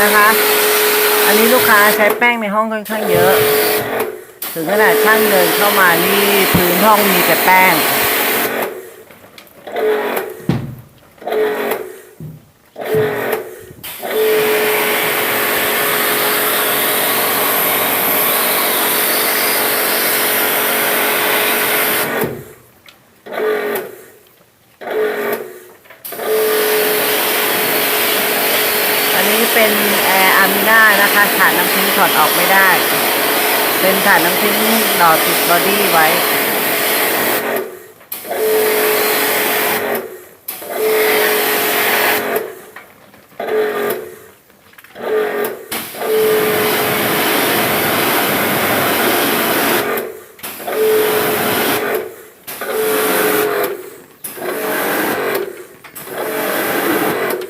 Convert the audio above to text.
นะคะ อันนี้ลูกค้าใช้แป้งในห้องค่อนข้างเยอะ ถึงขนาดช่างเดินเข้ามานี่พื้นห้องมีแต่แป้ง เป็นแอร์อามิน่านะคะถาดน้ำทิ้งถอดออกไม่ได้ เป็นถาดน้ำทิ้งหล่อติดบอดี้ไว้